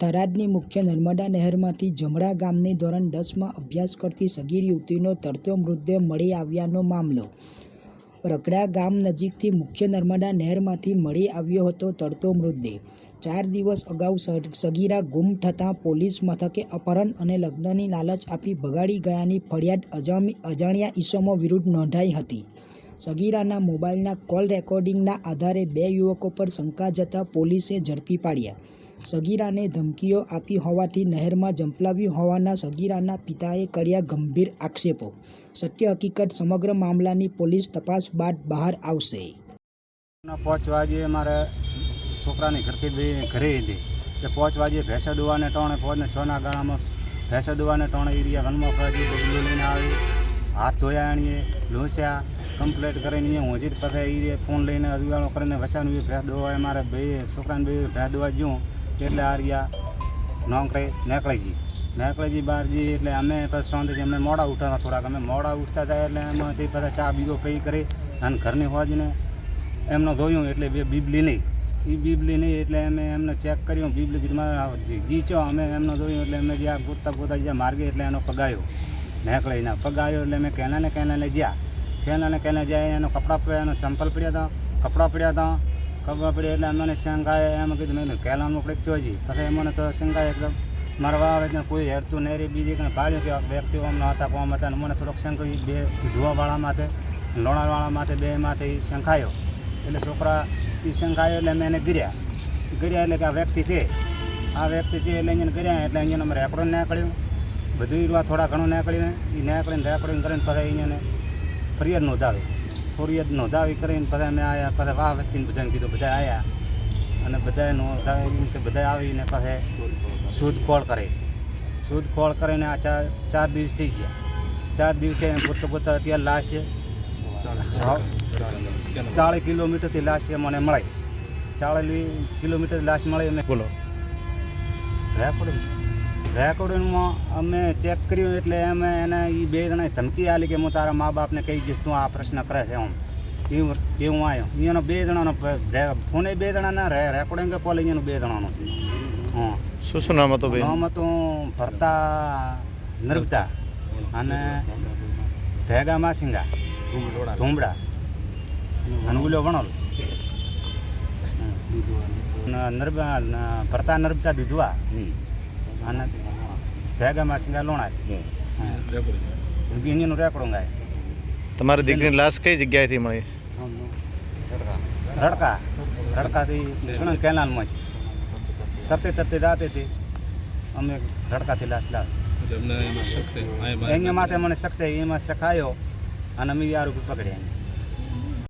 થરાદની મુખ્ય નર્મદા નહેરમાંથી જમણા ગામની ધોરણ દસમાં અભ્યાસ કરતી સગીર યુવતીનો તરતો મૃતદેહ મળી આવ્યાનો મામલો. રકડા ગામ નજીકથી મુખ્ય નર્મદા નહેરમાંથી મળી આવ્યો હતો તરતો મૃતદેહ. ચાર દિવસ અગાઉ સગીરા ગુમ થતાં પોલીસ મથકે અપહરણ અને લગ્નની લાલચ આપી ભગાડી ગયાની ફરિયાદ અજામી, અજાણ્યા ઈસમો વિરુદ્ધ નોંધાઈ હતી. સગીરાના મોબાઈલના કોલ રેકોર્ડિંગના આધારે બે યુવકો પર શંકા જતાં પોલીસે ઝડપી પાડ્યા. સગીરાને ધમકીઓ આપી હોવાથી નહેરમાં ઝંપલાવ્યું હોવાના સગીરાના પિતાએ કર્યા ગંભીર આક્ષેપો. સત્ય હકીકત સમગ્ર મામલાની પોલીસ તપાસ બાદ બહાર આવશે. પાંચ વાગે મારે છોકરાની ઘરથી બે ઘરે હતી. એટલે પાંચ વાગે ભેંસો દોવાને ટોણે પાંચને છના ગાળામાં ભેંસા દોવાને ટોણે એરિયા વનમાં ફરજી બધું લઈને આવી. હાથ ધોયા આણીએ લોસ્યા કમ્પ્લેટ કરીને હું જ પછી ફોન લઈને અજવાળો કરીને વસાનું ભેંસ દોવાય મારે બે, છોકરાને બે ભેંસ દોવા ગયું એટલે આ રહ્યા નોકરે, નેકળેજી. નેકળેજી નીકળી બહાર જઈ એટલે અમે પછી શાંતિથી અમે મોડા ઉઠતા થોડાક. અમે મોડા ઉઠતા હતા એટલે એમાંથી પછી ચા બીજો પી કરી અને ઘરની હોજને એમનો ધોયું એટલે બે બીબલી નહીં. એ બીબલી નહીં એટલે અમે એમને ચેક કર્યું, બીબલી કીધું, મારે જી ચો. અમે એમનો જોયું એટલે અમે જ્યાં ગોતતા ગોતા જ્યાં માર્ગે એટલે એનો પગાયો. નીકળીને પગાયો એટલે અમે કેનાને કેનાને ગયા કેનાને કેને જાય એનો કપડાં પડ્યા એનો ચંપલ પડ્યા હતા, કપડાં પડ્યા હતા. કપડાં પડી એટલે મને શંકાએ એમ કીધું, મેં કેલાનું આપણે છે પછી મને તો શંકાએ એકદમ મારવા આવે છે કોઈ હેરતું નહીં રે બીજી કંઈ પાડ્યું કે વ્યક્તિઓ અમને હતા, કોમ હતા અને મને થોડોક શંક બે ધોવાવાળા માથે લોણાવાળા માથે, બે માથે એ શંખાયો એટલે છોકરા એ શંખાયો એટલે મેં એને ગીર્યા. ગીર્યા એટલે કે આ વ્યક્તિ છે. આ વ્યક્તિ છે એટલે અહીંયા ગીર્યા, એટલે અહીંયા અમે રેકડો નીકળ્યું. બધું રૂવા થોડા ઘણું નીકળ્યું એ નીકળીને રેકડિંગ કરીને પછી અહીંયાને ફરિયાદ નોંધાવી. ફરિયાદ નોંધાવી કરીને પછી અમે આવ્યા પછી વાહ વસ્તીને બધાને કીધું, બધા આવ્યા અને બધાએ નોંધાવી કે બધા આવીને પછી શોધખોળ કરી. શોધખોળ કરીને આ ચાર ચાર દિવસ થઈ ગયા. ચાર દિવસે ગોતતા ગોતતા અત્યારે લાશ. છે ચાળીસ કિલોમીટરથી લાશ છે મને મળે. ચાળીસ કિલોમીટર લાશ મળે અમે બોલો. રેકોર્ડિંગ રેકોર્ડિંગમાં અમે ચેક કર્યું એટલે અમે એને એ બે જણા ધમકી આલી કે હું તારા મા બાપને કહી દઈશ તું આ પ્રશ્ન કરે છે એમ. એવું એવું આવ્યો એનો બે જણાનો ફોને બે જણાના રે રેકોર્ડિંગ કોલ અહીંયાનું બે જણાનું છે. હા. શું શું નામ હતું ભાઈ નામ હતું ભરતા નર્મદા અને ભેગા માસિંગા. ધૂમડા અને ઉલ્યો વણોલ. નર્મદા ભરતા નર્મદા દુધવા અને ભેગા માસિંગા લોણાય. એનું રેકડું ગાય. તમારી દીકરીની લાશ કઈ જગ્યાએથી મળી? રડકા. રડકાથી ઘણા કેનાલમાં જ. તરતે તરતે જાતી હતી અમે રડકાથી લાશ લાવી. એના માથે મને શક એમાં શકાયો અને અમે યાર પકડ્યા.